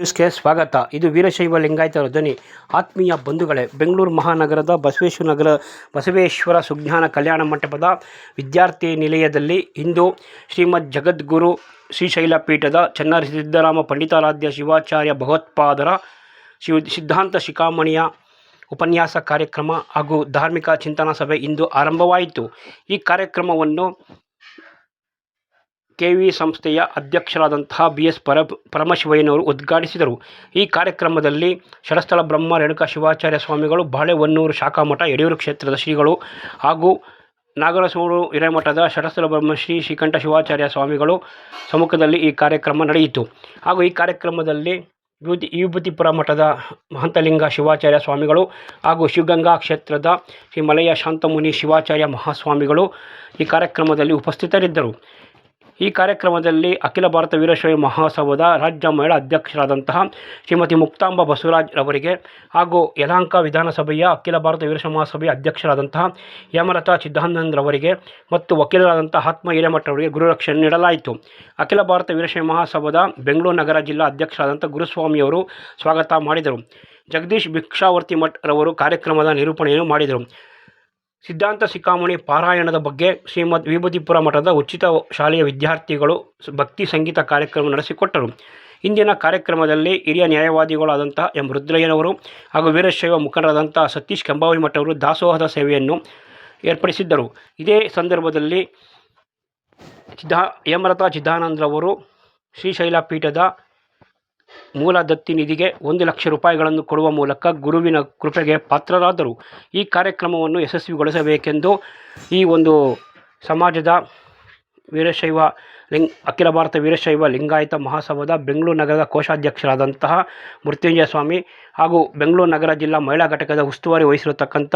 ನ್ಯೂಸ್ಗೆ ಸ್ವಾಗತ. ಇದು ವೀರಶೈವ ಲಿಂಗಾಯತರ ಧ್ವನಿ. ಆತ್ಮೀಯ ಬಂಧುಗಳೇ, ಬೆಂಗಳೂರು ಮಹಾನಗರದ ಬಸವೇಶ್ವರ ನಗರ, ಬಸವೇಶ್ವರ ಸುಜ್ಞಾನ ಕಲ್ಯಾಣ ಮಂಟಪದ ವಿದ್ಯಾರ್ಥಿ ನಿಲಯದಲ್ಲಿ ಇಂದು ಶ್ರೀಮದ್ ಜಗದ್ಗುರು ಶ್ರೀಶೈಲ ಪೀಠದ ಚನ್ನರ ಸಿದ್ದರಾಮ ಪಂಡಿತಾರಾಧ್ಯ ಶಿವಾಚಾರ್ಯ ಭಗವತ್ಪಾದರ ಶಿವ ಸಿದ್ಧಾಂತ ಶಿಖಾಮಣಿಯ ಉಪನ್ಯಾಸ ಕಾರ್ಯಕ್ರಮ ಹಾಗೂ ಧಾರ್ಮಿಕ ಚಿಂತನಾ ಸಭೆ ಇಂದು ಆರಂಭವಾಯಿತು. ಈ ಕಾರ್ಯಕ್ರಮವನ್ನು ಕೆವಿ ಸಂಸ್ಥೆಯ ಅಧ್ಯಕ್ಷರಾದಂತಹ ಬಿ ಎಸ್ ಪರ ಪರಮಶಿವಯ್ಯನವರು ಉದ್ಘಾಟಿಸಿದರು. ಈ ಕಾರ್ಯಕ್ರಮದಲ್ಲಿ ಶರಸ್ಥಳ ಬ್ರಹ್ಮ ರೇಣುಕಾ ಶಿವಾಚಾರ್ಯ ಸ್ವಾಮಿಗಳು, ಬಾಳೆಹೊನ್ನೂರು ಶಾಖಾಮಠ ಯಡಿಯೂರು ಕ್ಷೇತ್ರದ ಶ್ರೀಗಳು ಹಾಗೂ ನಾಗರಸೂರು ಹಿರೇಮಠದ ಬ್ರಹ್ಮ ಶ್ರೀ ಶ್ರೀಕಂಠ ಶಿವಾಚಾರ್ಯ ಸ್ವಾಮಿಗಳು ಸಮ್ಮುಖದಲ್ಲಿ ಈ ಕಾರ್ಯಕ್ರಮ ನಡೆಯಿತು. ಹಾಗೂ ಈ ಕಾರ್ಯಕ್ರಮದಲ್ಲಿ ವಿಭೂತಿ, ವಿಭೂತಿಪುರ ಮಠದ ಮಹಂತಲಿಂಗ ಶಿವಾಚಾರ್ಯ ಸ್ವಾಮಿಗಳು ಹಾಗೂ ಶಿವಗಂಗಾ ಕ್ಷೇತ್ರದ ಶ್ರೀ ಮಲಯ ಶಾಂತಮುನಿ ಶಿವಾಚಾರ್ಯ ಮಹಾಸ್ವಾಮಿಗಳು ಈ ಕಾರ್ಯಕ್ರಮದಲ್ಲಿ ಉಪಸ್ಥಿತರಿದ್ದರು. ಈ ಕಾರ್ಯಕ್ರಮದಲ್ಲಿ ಅಖಿಲ ಭಾರತ ವೀರಶೈವ ಮಹಾಸಭಾದ ರಾಜ್ಯ ಮಹಿಳಾ ಅಧ್ಯಕ್ಷರಾದಂತಹ ಶ್ರೀಮತಿ ಮುಕ್ತಾಂಬ ಬಸವರಾಜ್ ರವರಿಗೆ ಹಾಗೂ ಯಲಹಂಕ ವಿಧಾನಸಭೆಯ ಅಖಿಲ ಭಾರತ ವೀರಶೈವ ಮಹಾಸಭೆಯ ಅಧ್ಯಕ್ಷರಾದಂತಹ ಯಮಲತಾ ಚಿದ್ದಾನಂದ್ ರವರಿಗೆ ಮತ್ತು ವಕೀಲರಾದಂತಹ ಆತ್ಮ ಹಿರೇಮಠ ಅವರಿಗೆ ಗುರುರಕ್ಷಣೆ ನೀಡಲಾಯಿತು. ಅಖಿಲ ಭಾರತ ವೀರಶೈವ ಮಹಾಸಭಾದ ಬೆಂಗಳೂರು ನಗರ ಜಿಲ್ಲಾ ಅಧ್ಯಕ್ಷರಾದಂಥ ಗುರುಸ್ವಾಮಿಯವರು ಸ್ವಾಗತ ಮಾಡಿದರು. ಜಗದೀಶ್ ಭಿಕ್ಷಾವರ್ತಿ ಮಠ್ ರವರು ಕಾರ್ಯಕ್ರಮದ ನಿರೂಪಣೆಯನ್ನು ಮಾಡಿದರು. ಸಿದ್ಧಾಂತ ಶಿಖಾಮಣಿ ಪಾರಾಯಣದ ಬಗ್ಗೆ ಶ್ರೀಮದ್ ವಿಭೂತಿಪುರ ಮಠದ ಉಚಿತ ಶಾಲೆಯ ವಿದ್ಯಾರ್ಥಿಗಳು ಭಕ್ತಿ ಸಂಗೀತ ಕಾರ್ಯಕ್ರಮ ನಡೆಸಿಕೊಟ್ಟರು. ಇಂದಿನ ಕಾರ್ಯಕ್ರಮದಲ್ಲಿ ಹಿರಿಯ ನ್ಯಾಯವಾದಿಗಳಾದಂಥ ಎಂ ರುದ್ರಯ್ಯನವರು ಹಾಗೂ ವೀರಶೈವ ಮುಖಂಡರಾದಂಥ ಸತೀಶ್ ಕೆಂಬಾವಿ ಮಠವರು ದಾಸೋಹದ ಸೇವೆಯನ್ನು ಏರ್ಪಡಿಸಿದ್ದರು. ಇದೇ ಸಂದರ್ಭದಲ್ಲಿ ಚಿದಾ ಹೇಮಲತಾ ಚಿದಾನಂದ್ರವರು ಶ್ರೀಶೈಲ ಪೀಠದ ಮೂಲ ದತ್ತಿ ನಿಧಿಗೆ ಒಂದು ಲಕ್ಷ ರೂಪಾಯಿಗಳನ್ನು ಕೊಡುವ ಮೂಲಕ ಗುರುವಿನ ಕೃಪೆಗೆ ಪಾತ್ರರಾದರು. ಈ ಕಾರ್ಯಕ್ರಮವನ್ನು ಯಶಸ್ವಿಗೊಳಿಸಬೇಕೆಂದು ಈ ಒಂದು ಸಮಾಜದ ವೀರಶೈವ ಲಿಂಗ್, ಅಖಿಲ ಭಾರತ ವೀರಶೈವ ಲಿಂಗಾಯತ ಮಹಾಸಭಾದ ಬೆಂಗಳೂರು ನಗರದ ಕೋಶಾಧ್ಯಕ್ಷರಾದಂತಹ ಮೃತ್ಯುಂಜಯ ಸ್ವಾಮಿ ಹಾಗೂ ಬೆಂಗಳೂರು ನಗರ ಜಿಲ್ಲಾ ಮಹಿಳಾ ಘಟಕದ ಉಸ್ತುವಾರಿ ವಹಿಸಿರತಕ್ಕಂಥ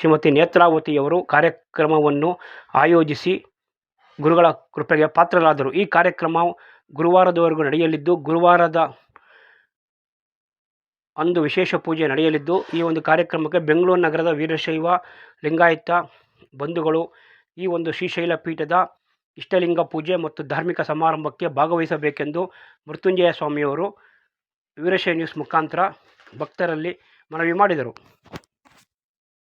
ಶ್ರೀಮತಿ ನೇತ್ರಾವತಿಯವರು ಕಾರ್ಯಕ್ರಮವನ್ನು ಆಯೋಜಿಸಿ ಗುರುಗಳ ಕೃಪೆಗೆ ಪಾತ್ರರಾದರು. ಈ ಕಾರ್ಯಕ್ರಮ ಗುರುವಾರದವರೆಗೂ ನಡೆಯಲಿದ್ದು, ಗುರುವಾರದ ಅಂದು ವಿಶೇಷ ಪೂಜೆ ನಡೆಯಲಿದ್ದು, ಈ ಒಂದು ಕಾರ್ಯಕ್ರಮಕ್ಕೆ ಬೆಂಗಳೂರು ನಗರದ ವೀರಶೈವ ಲಿಂಗಾಯತ ಬಂಧುಗಳು, ಈ ಒಂದು ಶ್ರೀಶೈಲ ಪೀಠದ ಇಷ್ಟಲಿಂಗ ಪೂಜೆ ಮತ್ತು ಧಾರ್ಮಿಕ ಸಮಾರಂಭಕ್ಕೆ ಭಾಗವಹಿಸಬೇಕೆಂದು ಮೃತ್ಯುಂಜಯ ಸ್ವಾಮಿಯವರು ವೀರಶೈವ ನ್ಯೂಸ್ ಮುಖಾಂತರ ಭಕ್ತರಲ್ಲಿ ಮನವಿ ಮಾಡಿದರು.